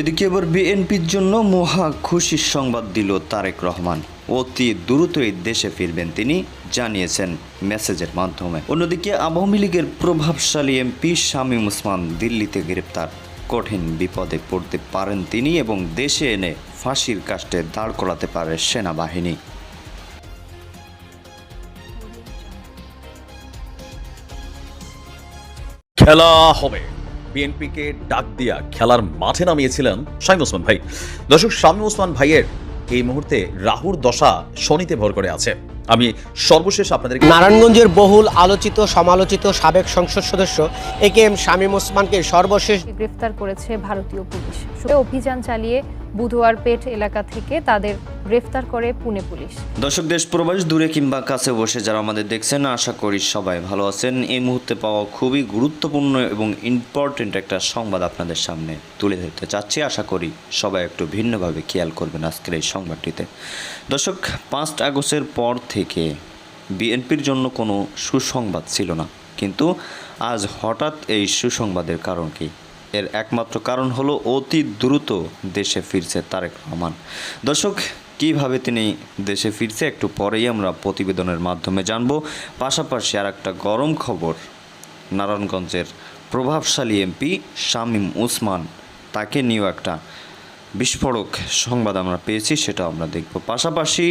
এদিকে এবার বিএনপির জন্য মহা খুশির সংবাদ দিল তারেক রহমান। অতি দ্রুতই দেশে ফিরবেন তিনি, জানিয়েছেন মেসেজের মাধ্যমে। অন্যদিকে আওয়ামী লীগের প্রভাবশালী এমপি শামীম ওসমান দিল্লিতে গ্রেপ্তার। কঠিন বিপদে পড়তে পারেন তিনি এবং দেশে এনে ফাঁসির কাষ্টে দাঁড় করাতে পারে সেনাবাহিনী। খেলা হবে। বিএনপিকে ডাক দিয়া খেলার মাঠে নামিয়েছিলেন শামী ওসমান ভাই। দর্শক শামী ওসমান ভাইয়ের এই মুহূর্তে রাহুর দশা শনিতে ভর করে আছে। আমি সর্বশেষ আপনাদের নারায়ণগঞ্জের বহুল আলোচিত সমালোচিত সাবেক সংসদ সদস্য এ কে এম শামীম ওসমানকে সর্বশেষ গ্রেফতার করেছে ভারতীয় পুলিশ। অভিযান চালিয়ে বুধবার পেট এলাকা থেকে তাদের গ্রেফতার করে পুনে পুলিশ। দর্শক, দেশ প্রবাস দূরে কিংবা কাছে বসে যারা আমাদের দেখছেন, আশা করি সবাই ভালো আছেন। এই মুহূর্তে পাওয়া খুবই গুরুত্বপূর্ণ এবং ইম্পর্টেন্ট একটা সংবাদ আপনাদের সামনে তুলে ধরতে চাচ্ছি। আশা করি সবাই একটু ভিন্নভাবে খেয়াল করবেন আজকের এই সংবাদটিতে। দর্শক, পাঁচ আগস্টের পর থেকে বিএনপির জন্য কোনো সুসংবাদ ছিল না। কিন্তু আজ হঠাৎ এই সুসংবাদের কারণ কি? এর একমাত্র কারণ হলো অতি দ্রুত দেশে ফিরছে তারেক রহমান। দর্শক, কীভাবে তিনি দেশে ফিরছে একটু পরেই আমরা প্রতিবেদনের মাধ্যমে জানব। পাশাপাশি আর একটা গরম খবর, নারায়ণগঞ্জের প্রভাবশালী এমপি শামীম উসমান তাকে নিয়েও একটা বিস্ফোরক সংবাদ আমরা পেয়েছি সেটা আমরা দেখব। পাশাপাশি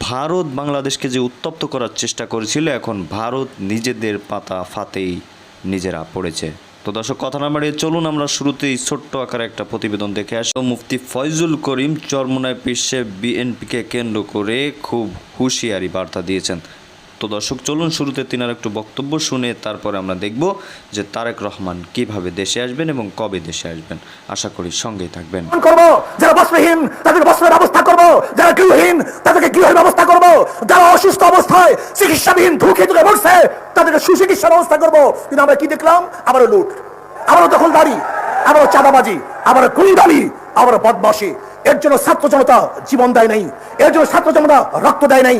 ভারত বাংলাদেশকে যে উত্তপ্ত করার চেষ্টা করেছিল, এখন ভারত নিজেদের পাতা ফাতেই নিজেরা পড়েছে। তো দর্শক, কথা না বাড়িয়ে চলুন, আমরা শুরুতেই ছোট্ট আকারে একটা প্রতিবেদন দেখে আসব মুফতি ফয়জুল করিম চরমোনায় পিসে বিএনপিকে কেন্দ্র করে খুব হুঁশিয়ারি বার্তা দিয়েছেন। তো দর্শক, চলুন শুরুতে তিনার একটু বক্তব্য শুনে তারপরে আমরা দেখব যে তারেক রহমান কীভাবে দেশে আসবেন এবং কবে দেশে আসবেন। আশা করি সঙ্গেই থাকবেন। করব, যারা বস্ত্রহীন, তাদেরকে বস্ত্রের ব্যবস্থা করব, যারা গৃহহীন, তাদেরকে গৃহের ব্যবস্থা করব, যারা অসুস্থ অবস্থায় চিকিৎসাবিহীন ধুকে ধুকে তাদেরকে সুচিকিৎসার ব্যবস্থা করব। কিন্তু আমরা কি দেখলাম? লুট, আবারও আবারও চাঁদাবাজি বদমাসি এর জন্য ছাত্র জনতা জীবন দেয় নাই, এর জন্য ছাত্র জনতা রক্ত দেয় নাই।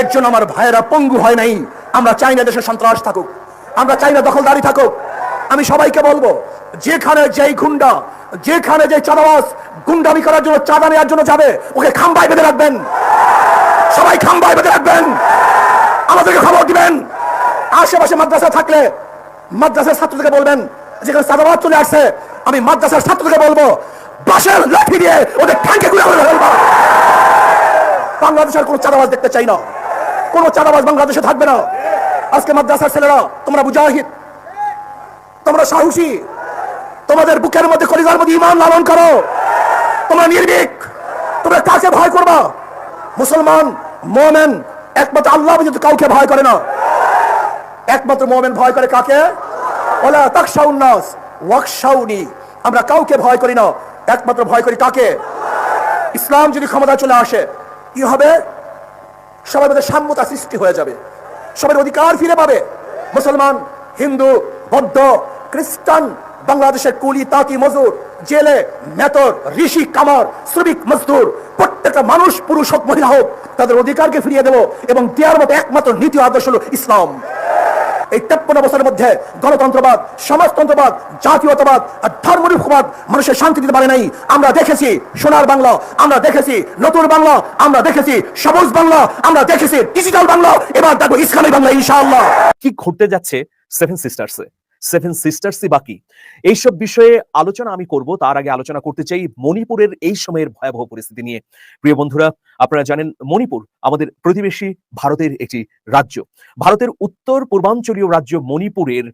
এর জন্য আমার ভাইয়েরা পঙ্গু হয় নাই। আমরা চাই না দেশে সন্ত্রাস থাকুক। আমরা চাই না দখলদারি থাকুক। আমি সবাইকে বলব, যেখানে যেই গুন্ডা, যেখানে যে চাঁদাবাস গুন্ডামি করার জন্য, চাঁদা নেওয়ার জন্য যাবে, ওকে খাম্বায় বেঁধে রাখবেন। সবাই খাম্বায় বেঁধে রাখবেন। আমাদেরকে খবর দিবেন। আশেপাশে মাদ্রাসা থাকলে মাদ্রাসার ছাত্রদেরকে বলবেন, যেখানে চাঁদাবাদ চলে আসছে, আমি মাদ্রাসার ছাত্রদেরকে বলব বাসের লাঠি দিয়ে ওদের করে ফেলব। বাংলাদেশের কোনো চাঁদাবাজ দেখতে চাই না। কোনো চাঁদাবাজ বাংলাদেশে থাকবে না। আজকে মাদ্রাসার ছেলেরা, তোমরা মুজাহিদ, তোমরা সাহসী, তোমাদের বুকের মধ্যে কলিজার মধ্যে ইমান লালন করো। তোমরা নির্ভীক, তোমরা কাকে ভয় করবা? মুসলমান, মোমেন, একমাত্র আল্লাহ ব্যতীত কাউকে ভয় করে না। একমাত্র মোমেন ভয় করে কাকে? ওলা তাকশাউন্নাস ওয়াকশাউনি আমরা কাউকে ভয় করি না। একমাত্র ভয় করি কাকে? ইসলাম যদি ক্ষমতা চলে আসে, কি হবে? সবার মধ্যে সাম্যতা সৃষ্টি হয়ে যাবে। সবার অধিকার ফিরে পাবে। মুসলমান, হিন্দু, বৌদ্ধ, খ্রিস্টান, বাংলাদেশের কুলি, তাঁতি মজুর জেলে, মেতর, ঋষি, কামার, শ্রমিক, মজদুর, প্রত্যেকটা মানুষ, পুরুষ হোক, মহিলা হোক, তাদের অধিকারকে ফিরিয়ে দেব এবং দেওয়ার মতো একমাত্র নীতি আদর্শ হল ইসলাম। এই তেপ্পন্ন বছরের মধ্যে গণতন্ত্রবাদ, সমাজতন্ত্রবাদ, জাতীয়তাবাদ আর ধর্মনিরপবাদ মানুষের শান্তি দিতে পারে নাই। আমরা দেখেছি সোনার বাংলা, আমরা দেখেছি নতুন বাংলা, আমরা দেখেছি সবুজ বাংলা, আমরা দেখেছি ডিজিটাল বাংলা। এবার দেখো ইসলামী বাংলা, ইনশাআল্লাহ। কি ঘটতে যাচ্ছে সেভেন সিস্টার্সে? সেভেন সিস্টার্সই বাকি। এইসব বিষয়ে আলোচনা আমি করব, তার আগে আলোচনা করতে চাই মণিপুরের এই সময়ের ভয়াবহ পরিস্থিতি নিয়ে। প্রিয় বন্ধুরা, আপনারা জানেন মণিপুর আমাদের প্রতিবেশী ভারতের একটি রাজ্য। ভারতের উত্তর পূর্বাঞ্চলীয় রাজ্য মণিপুরের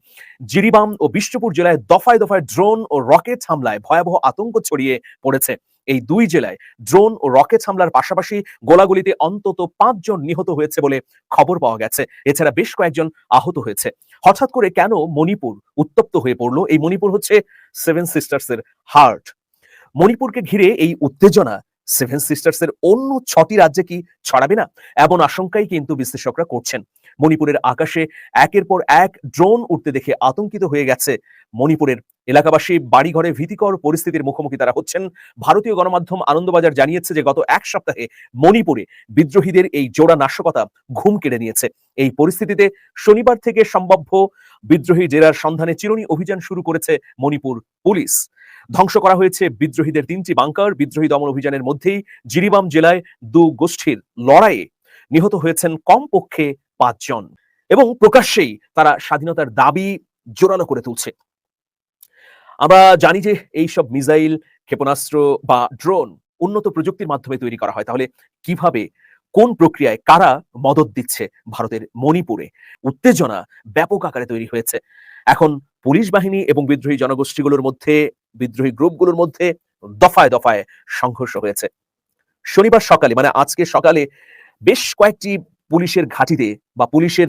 জিরিবাম ও বিষ্ণুপুর জেলায় দফায় দফায় ড্রোন ও রকেট হামলায় ভয়াবহ আতঙ্ক ছড়িয়ে পড়েছে। এই দুই জেলায় ড্রোন ও রকেট হামলার পাশাপাশি গোলাগুলিতে অন্তত পাঁচজন নিহত হয়েছে বলে খবর পাওয়া গেছে। এছাড়া বেশ কয়েকজন আহত হয়েছে। হঠাৎ করে কেন মণিপুর উত্তপ্ত হয়ে পড়ল? এই মণিপুর হচ্ছে সেভেন সিস্টার্স এর হার্ট মণিপুরকে ঘিরে এই উত্তেজনা সেভেন সিস্টার্স এর অন্য ছটি রাজ্যে কি ছড়াবে না? এমন আশঙ্কাই কিন্তু বিশ্লেষকরা করছেন। মণিপুরের আকাশে একের পর এক ড্রোন উঠতে দেখে আতঙ্কিত হয়ে গেছে মণিপুরের এলাকাবাসী। বাড়িঘরে ভীতিকর পরিস্থিতির মুখোমুখি তারা হচ্ছেন। ভারতীয় গণমাধ্যম আনন্দবাজার জানিয়েছে যে, গত এক সপ্তাহে মণিপুরে বিদ্রোহীদের এই জোড়া নাশকতা ঘুম কেড়ে নিয়েছে। এই পরিস্থিতিতে শনিবার থেকে সম্ভাব্য বিদ্রোহী জেরার সন্ধানে চিরুনি অভিযান শুরু করেছে মণিপুর পুলিশ। ধ্বংস করা হয়েছে বিদ্রোহীদের তিনটি বাংকার। বিদ্রোহী দমন অভিযানের মধ্যেই জিরিবাম জেলায় দু গোষ্ঠীর লড়াইয়ে নিহত হয়েছেন কমপক্ষে পাঁচজন এবং প্রকাশ্যেই তারা স্বাধীনতার দাবি জোরালো করে তুলছে। আমরা জানি যে এই সব মিসাইল, ক্ষেপণাস্ত্র বা ড্রোন উন্নত প্রযুক্তির মাধ্যমে তৈরি করা হয়। তাহলে কীভাবে, কোন প্রক্রিয়ায় কারা মদত দিচ্ছে ভারতের মণিপুরে? উত্তেজনা ব্যাপক আকারে তৈরি হয়েছে। এখন পুলিশ বাহিনী এবং বিদ্রোহী জনগোষ্ঠীগুলোর মধ্যে বিদ্রোহী গ্রুপগুলোর মধ্যে দফায় দফায় সংঘর্ষ হয়েছে। শনিবার সকালে মানে আজকে সকালে বেশ কয়েকটি পুলিশের ঘাঁটিতে বা পুলিশের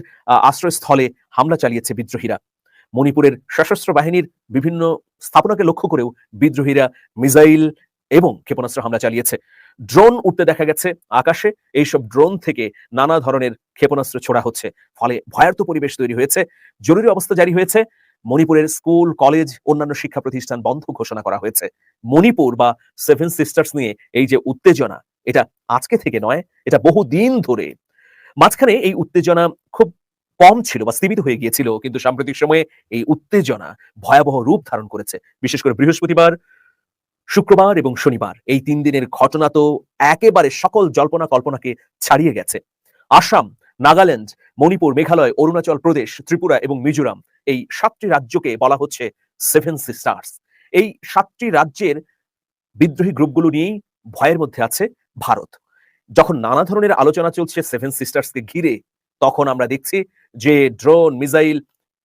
আশ্রয়স্থলে হামলা চালিয়েছে বিদ্রোহীরা। মণিপুরের সশস্ত্র বাহিনীর বিভিন্ন স্থাপনাকে লক্ষ্য করেও বিদ্রোহীরা মিসাইল এবং ক্ষেপণাস্ত্র হামলা চালিয়েছে। ড্রোন উঠতে দেখা গেছে আকাশে। এইসব ড্রোন থেকে নানা ধরনের ক্ষেপণাস্ত্র ছোড়া হচ্ছে। ফলে ভয়ার্থ পরিবেশ তৈরি হয়েছে। জরুরি অবস্থা জারি হয়েছে। মণিপুরের স্কুল, কলেজ, অন্যান্য শিক্ষা প্রতিষ্ঠান বন্ধ ঘোষণা করা হয়েছে। মণিপুর বা সেভেন সিস্টার্স নিয়ে এই যে উত্তেজনা, এটা আজকে থেকে নয়, এটা বহুদিন ধরে। মাঝখানে এই উত্তেজনা খুব কম ছিল বা স্থিমিত হয়ে গিয়েছিল, কিন্তু সাম্প্রতিক সময়ে এই উত্তেজনা ভয়াবহ রূপ ধারণ করেছে। বিশেষ করে বৃহস্পতিবার, শুক্রবার এবং শনিবার, এই তিন দিনের ঘটনা তো একেবারে সকল জল্পনা কল্পনাকে ছাড়িয়ে গেছে। আসাম, নাগাল্যান্ড মণিপুর, মেঘালয়, অরুণাচল প্রদেশ, ত্রিপুরা এবং মিজোরাম এই সাতটি রাজ্যকে বলা হচ্ছে সেভেন সিস্টার্স এই সাতটি রাজ্যের বিদ্রোহী গ্রুপগুলো নিয়েই ভয়ের মধ্যে আছে ভারত। যখন নানা ধরনের আলোচনা চলছে সেভেন সিস্টার্সকে ঘিরে, তখন আমরা দেখছি যে ড্রোন, মিসাইল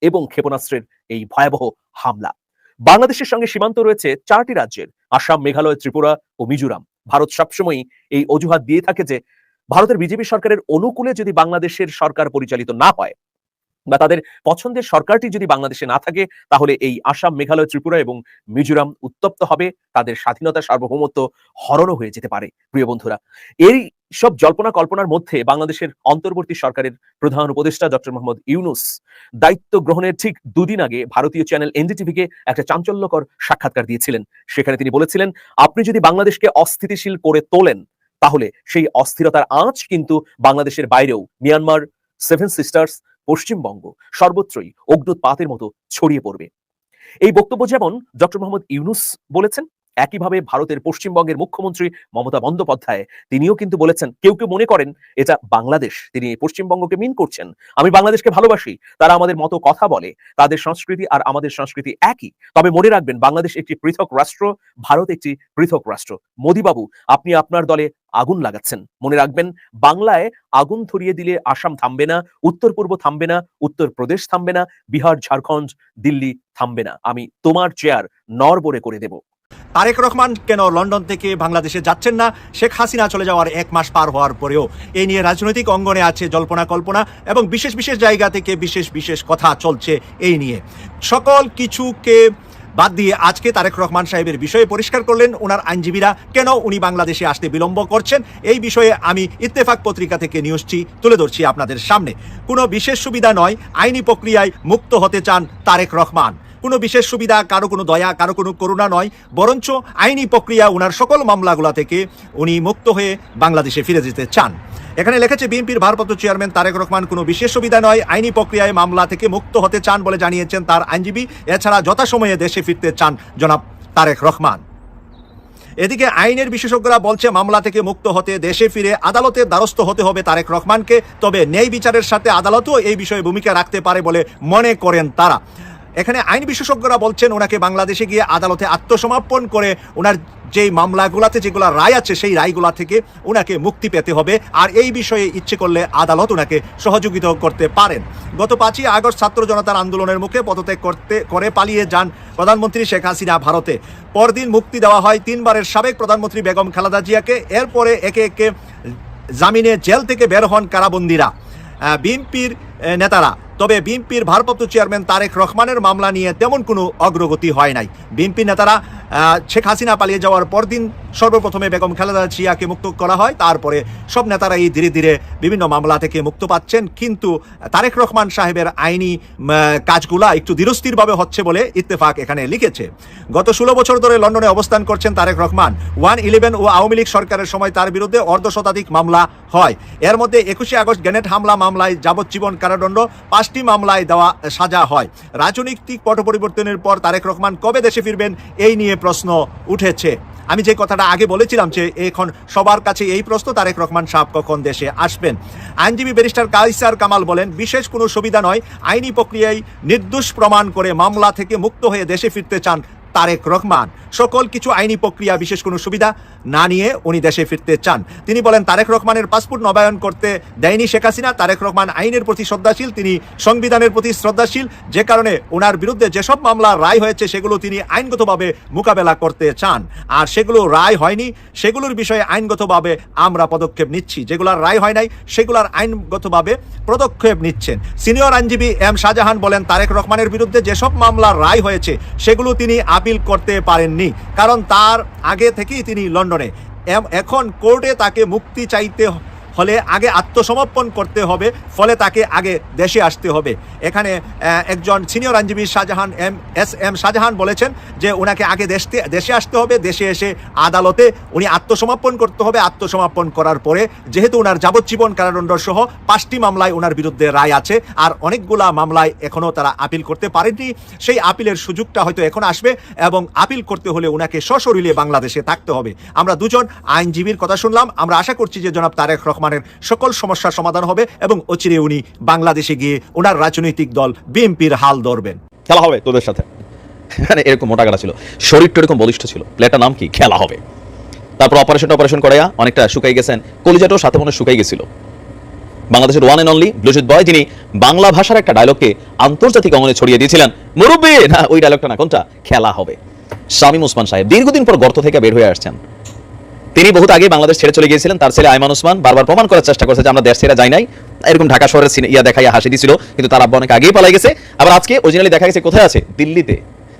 এবং ক্ষেপণাস্ত্রের এই ভয়াবহ হামলা। বাংলাদেশের সঙ্গে সীমান্ত রয়েছে চারটি রাজ্যের, আসাম, মেঘালয়, ত্রিপুরা ও মিজোরাম। ভারত সবসময়ই এই অজুহাত দিয়ে থাকে যে ভারতের বিজেপি সরকারের অনুকূলে যদি বাংলাদেশের সরকার পরিচালিত না হয় বা তাদের পছন্দের সরকারটি যদি বাংলাদেশে না থাকে, তাহলে এই আসাম, মেঘালয়, ত্রিপুরা এবং মিজোরাম উত্তপ্ত হবে। তাদের স্বাধীনতা সার্বভৌমত্ব হরণও হয়ে যেতে পারে, প্রিয় বন্ধুরা। এই সব জল্পনা কল্পনার মধ্যে বাংলাদেশের অন্তর্বর্তী সরকারের প্রধান উপদেষ্টা ডক্টর মোহাম্মদ ইউনুস দায়িত্ব গ্রহণের ঠিক দুদিন আগে ভারতীয় চ্যানেল এনডিটিভিকে একটা চাঞ্চল্যকর সাক্ষাৎকার দিয়েছিলেন। সেখানে তিনি বলেছিলেন, আপনি যদি বাংলাদেশকে অস্থিতিশীল করে তোলেন তাহলে সেই অস্থিরতার আঁচ কিন্তু বাংলাদেশের বাইরেও মিয়ানমার সেভেন সিস্টার্স পশ্চিমবঙ্গ সর্বত্রই অগ্নুৎপাতের মতো ছড়িয়ে পড়বে। এই বক্তব্য যেমন ডক্টর মোহাম্মদ ইউনুস বলেছেন একইভাবে ভারতের পশ্চিমবঙ্গের মুখ্যমন্ত্রী মমতা বন্দ্যোপাধ্যায়, তিনিও কিন্তু বলেছেন, কেউ কেউ মনে করেন এটা বাংলাদেশ। তিনি পশ্চিমবঙ্গকে মিন করছেন। আমি বাংলাদেশকে ভালোবাসি, তারা আমাদের মতো কথা বলে, তাদের সংস্কৃতি আর আমাদের সংস্কৃতি একই। তবে মনে রাখবেন, বাংলাদেশ একটি পৃথক রাষ্ট্র, ভারত একটি পৃথক রাষ্ট্র। মোদিবাবু, আপনি আপনার দলে আগুন লাগাচ্ছেন। মনে রাখবেন, বাংলায় আগুন ধরিয়ে দিলে আসাম থামবে না, উত্তর পূর্ব থামবে না, উত্তর প্রদেশ থামবে না, বিহার, ঝাড়খণ্ড, দিল্লি থামবে না। আমি তোমার চেয়ার নড়বড়ে করে দেব। তারেক রহমান কেন লন্ডন থেকে বাংলাদেশে যাচ্ছেন না? শেখ হাসিনা চলে যাওয়ার এক মাস পার হওয়ার পরেও এই নিয়ে রাজনৈতিক অঙ্গনে আছে জল্পনা কল্পনা এবং বিশেষ বিশেষ জায়গা থেকে বিশেষ বিশেষ কথা চলছে এই নিয়ে। সকল কিছুকে বাদ দিয়ে আজকে তারেক রহমান সাহেবের বিষয়ে পরিষ্কার করলেন। ওনার আইনজীবীরা কেন উনি বাংলাদেশে আসতে বিলম্ব করছেন? এই বিষয়ে আমি ইত্তেফাক পত্রিকা থেকে নিউজটি তুলে ধরছি আপনাদের সামনে। কোনো বিশেষ সুবিধা নয়, আইনি প্রক্রিয়ায় মুক্ত হতে চান তারেক রহমান। কোনো বিশেষ সুবিধা, কারও কোনো দয়া, কারও কোনো করুণা নয়। বরঞ্চ আইনি প্রক্রিয়া ওনার সকল মামলাগুলা থেকে উনি মুক্ত হয়ে বাংলাদেশে ফিরে যেতে চান। এখানে লেখেছে, বিএনপির ভারপ্রাপ্ত চেয়ারম্যান তারেক রহমান, কোনো বিশেষ সুবিধা নয়। আইনি প্রক্রিয়ায় মামলা থেকে মুক্ত হতে চান বলে জানিয়েছেন তার আইনজীবী। এছাড়া যথাসময়ে দেশে ফিরতে চান জনাব তারেক রহমান। এদিকে আইনের বিশেষজ্ঞরা বলছে, মামলা থেকে মুক্ত হতে দেশে ফিরে আদালতের দ্বারস্থ হতে হবে তারেক রহমানকে। তবে ন্যায় বিচারের সাথে আদালতও এই বিষয়ে ভূমিকা রাখতে পারে বলে মনে করেন তারা। এখানে আইন বিশেষজ্ঞরা বলছেন ওনাকে বাংলাদেশে গিয়ে আদালতে আত্মসমর্পণ করে ওনার যেই মামলাগুলাতে যেগুলো রায় আছে সেই রায়গুলা থেকে ওনাকে মুক্তি পেতে হবে। আর এই বিষয়ে ইচ্ছে করলে আদালত ওনাকে সহযোগিতা করতে পারেন। গত পাঁচই আগস্ট ছাত্র জনতার আন্দোলনের মুখে পদত্যাগ করতে, করে পালিয়ে যান প্রধানমন্ত্রী শেখ হাসিনা ভারতে। পরদিন মুক্তি দেওয়া হয় তিনবারের সাবেক প্রধানমন্ত্রী বেগম খালেদা জিয়াকে। এরপরে একে একে জামিনে জেল থেকে বের হন কারাবন্দিরা। বিএনপির নেতারা। তবে বিএনপির ভারপ্রাপ্ত চেয়ারম্যান তারেক রহমানের মামলা নিয়ে তেমন কোনো অগ্রগতি হয় নাই। বিএনপি নেতারা শেখ হাসিনা পালিয়ে যাওয়ার পরদিন সর্বপ্রথমে বেগম খালেদা জিয়াকে মুক্ত করা হয়। তারপরে সব নেতারাই ধীরে ধীরে বিভিন্ন মামলা থেকে মুক্ত পাচ্ছেন। কিন্তু তারেক রহমান সাহেবের আইনি কাজগুলা একটু ধীরস্থিরভাবে হচ্ছে বলে ইত্তেফাক এখানে লিখেছে। গত ষোলো বছর ধরে লন্ডনে অবস্থান করছেন তারেক রহমান। ওয়ান ইলেভেন ও আওয়ামী লীগ সরকারের সময় তার বিরুদ্ধে অর্ধ শতাধিক মামলা হয়। এর মধ্যে একুশে আগস্ট গ্রেনেড হামলা মামলায় যাবজ্জীবন কারাদণ্ড, পাঁচ পাঁচটি মামলায় দেওয়া সাজা হয়। রাজনৈতিক পট পরিবর্তনের পর তারেক রহমান কবে দেশে ফিরবেন, এই নিয়ে প্রশ্ন উঠেছে। আমি যে কথাটা আগে বলেছিলাম যে এখন সবার কাছে এই প্রশ্ন, তারেক রহমান সাহেব কখন দেশে আসবেন? আইনজীবী ব্যারিস্টার কাইসার কামাল বলেন, বিশেষ কোনো সুবিধা নয়, আইনি প্রক্রিয়ায় নির্দোষ প্রমাণ করে মামলা থেকে মুক্ত হয়ে দেশে ফিরতে চান তারেক রহমান। সকল কিছু আইনি প্রক্রিয়া, বিশেষ কোনো সুবিধা না নিয়ে উনি দেশে ফিরতে চান। তিনি বলেন, তারেক রহমানের পাসপোর্ট নবায়ন করতে দেয়নি শেখ হাসিনা। তারেক রহমান আইনের প্রতি শ্রদ্ধাশীল, তিনি সংবিধানের প্রতি শ্রদ্ধাশীল। যে কারণে ওনার বিরুদ্ধে যেসব মামলা রায় হয়েছে, সেগুলো তিনি আইনগতভাবে মোকাবেলা করতে চান। আর সেগুলো রায় হয়নি, সেগুলোর বিষয়ে আইনগতভাবে আমরা পদক্ষেপ নিচ্ছি। যেগুলোর রায় হয় নাই, সেগুলোর আইনগতভাবে পদক্ষেপ নিচ্ছেন। সিনিয়র আইনজীবী এম শাহজাহান বলেন, তারেক রহমানের বিরুদ্ধে যেসব মামলার রায় হয়েছে, সেগুলো তিনি আপিল করতে পারেননি কারণ তার আগে থেকেই তিনি লন্ডনে। এখন কোর্টে তাকে মুক্তি চাইতে হলে আগে আত্মসমর্পণ করতে হবে, ফলে তাকে আগে দেশে আসতে হবে। এখানে একজন সিনিয়র আইনজীবী Shahjahan M, S M Shahjahan বলেছেন যে ওনাকে আগে দেশতে, দেশে আসতে হবে, দেশে এসে আদালতে উনি আত্মসমর্পণ করতে হবে। আত্মসমর্পণ করার পরে যেহেতু ওনার যাবজ্জীবন কারাদণ্ড সহ পাঁচটি মামলায় ওনার বিরুদ্ধে রায় আছে, আর অনেকগুলা মামলায় এখনও তারা আপিল করতে পারেননি, সেই আপিলের সুযোগটা হয়তো এখন আসবে এবং আপিল করতে হলে ওনাকে সশরীরে বাংলাদেশে থাকতে হবে। আমরা দুজন আইনজীবীর কথা শুনলাম, আমরা আশা করছি যে জনাব তারেক রহমানের সকল সমস্যার সমাধান হবে এবং অচিরে উনি বাংলাদেশে গিয়ে ওনার রাজনৈতিক দল বিএনপির হাল ধরবেন। খেলা হবে তোদের সাথে। মানে এরকম মোটা গাড়া ছিল। শরীরটা এরকম বলিষ্ঠ ছিল। প্লেটার নাম কি? খেলা হবে। তারপর অপারেশন অপারেশন করাইয়া অনেকটা শুকাই গেছেন। কলিজাটাও সাথে মনে শুকাই গেছিল। বাংলাদেশের ওয়ান এন্ড অনলি ব্লুজিৎ বয়, যিনি বাংলা ভাষার একটা ডায়লগকে আন্তর্জাতিক অঙ্গনে ছড়িয়ে দিয়েছিলেন। মুরব্বী! না, ওই ডায়লগটা না, কোনটা? খেলা হবে। শামীম ওসমান সাহেব দীর্ঘদিন পর গর্ত থেকে বের হয়ে আসছেন। তিনি বহুত আগে বাংলাদেশ ছেড়ে চলে গিয়েছিলেন। তার ছেলে আইমান ওসমান বারবার প্রমাণ করার চেষ্টা করছে যে আমরা দেশ ছেড়ে যাই নাই। এরকম ঢাকা শহরের ইয়া দেখাইয়া হাসি দিছিল, কিন্তু তার আব্বা অনেক আগেই পালাই গেছে। আবার আজকে অরিজিনালি দেখা গেছে, কোথায় আছে? দিল্লিতে।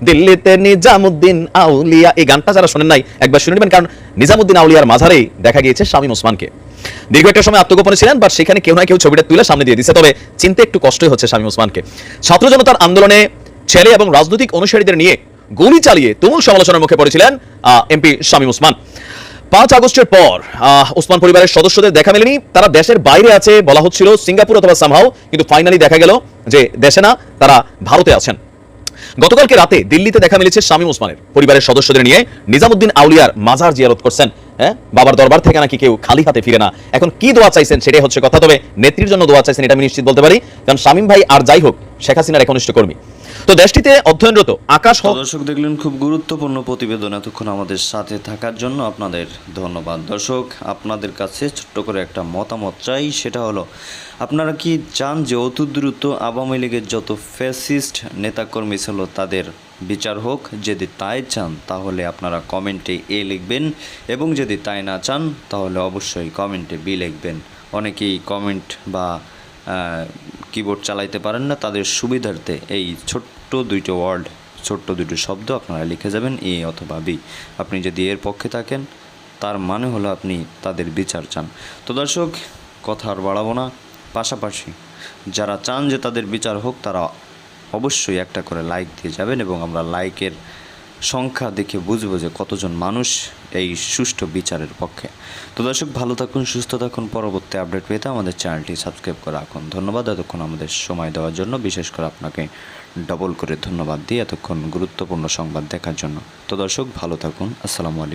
দিল্লিতে নিজামুদ্দিন আউলিয়া, এই গানটা যারা শোনেন নাই, একবার শুনে নেবেন, কারণ নিজামুদ্দিন আউলিয়ার মাঝারেই দেখা গিয়েছে শামীম ওসমানকে। দীর্ঘ একটা সময় আত্মগোপনে ছিলেন বাট সেখানে কেউ না কেউ ছবিটা তুলে সামনে দিয়ে দিচ্ছে তবে চিনতে একটু কষ্টই হচ্ছে শামীম ওসমানকে। ছাত্র জনতার আন্দোলনে ছেলে এবং রাজনৈতিক অনুসারীদের নিয়ে গুলি চালিয়ে তুমুল সমালোচনার মুখে পড়েছিলেন এমপি শামীম ওসমান। পাঁচ আগস্টের পর আহ, ওসমান পরিবারের সদস্যদের দেখা মেলেনি। তারা দেশের বাইরে আছে বলা হচ্ছিল সিঙ্গাপুর অথবা সামহাও কিন্তু ফাইনালি দেখা গেল যে দেশে না তারা ভারতে আছেন। গতকালকে রাতে দিল্লিতে দেখা মিলেছে শামীম ওসমানের। পরিবারের সদস্যদের নিয়ে নিজামুদ্দিন আউলিয়ার মাজার জিয়ারত করছেন হ্যাঁ? বাবার দরবার থেকে নাকি কেউ খালি হাতে ফিরে না। এখন কি দোয়া চাইছেন সেটাই হচ্ছে কথা তবে নেত্রীর জন্য দোয়া চাইছেন এটা আমি নিশ্চিত বলতে পারি। কারণ শামীম ভাই আর যাই হোক শেখ হাসিনার একনিষ্ঠ কর্মী। তো দেশটিতে অধ্যয়নরত আকাশ দর্শক, দেখলেন খুব গুরুত্বপূর্ণ প্রতিবেদন এতক্ষণ আমাদের সাথে থাকার জন্য আপনাদের ধন্যবাদ। দর্শক, আপনাদের কাছে ছোট্ট করে একটা মতামত চাই, সেটা হলো, আপনারা কি চান যে অতি দ্রুত আওয়ামী লীগের যত ফ্যাসিস্ট নেতাকর্মী ছিল তাদের বিচার হোক? যদি তাই চান, তাহলে আপনারা কমেন্টে এ লিখবেন, এবং যদি তাই না চান, তাহলে অবশ্যই কমেন্টে বি লিখবেন। অনেকেই কমেন্ট বা কিবোর্ড চালাইতে পারেন না, তাদের সুবিধার্থে এই ছোট্ট দুইটো ওয়ার্ড ছোট্ট দুটো শব্দ আপনারা লিখে যাবেন এ অথবা বি। আপনি যদি এর পক্ষে থাকেন, তার মানে হলো আপনি তাদের বিচার চান। তো দর্শক, কথা আর বাড়াবো না। পাশাপাশি যারা চান যে তাদের বিচার হোক, তারা অবশ্যই একটা করে লাইক দিয়ে যাবেন এবং আমরা লাইকের সংখ্যা দেখে বুঝব যে কতজন মানুষ এই সুষ্ঠু বিচারের পক্ষে। তো দর্শক, ভালো থাকুন, সুস্থ থাকুন। পরবর্তী আপডেট পেতে আমাদের চ্যানেলটি সাবস্ক্রাইব করে রাখুন। ধন্যবাদ। এতক্ষণ আমাদের সময় দেওয়ার জন্য বিশেষ করে আপনাকে ডবল করে ধন্যবাদ দিই এতক্ষণ গুরুত্বপূর্ণ সংবাদ দেখার জন্য। তো দর্শক, ভালো থাকুন। আসসালামু আলাইকুম।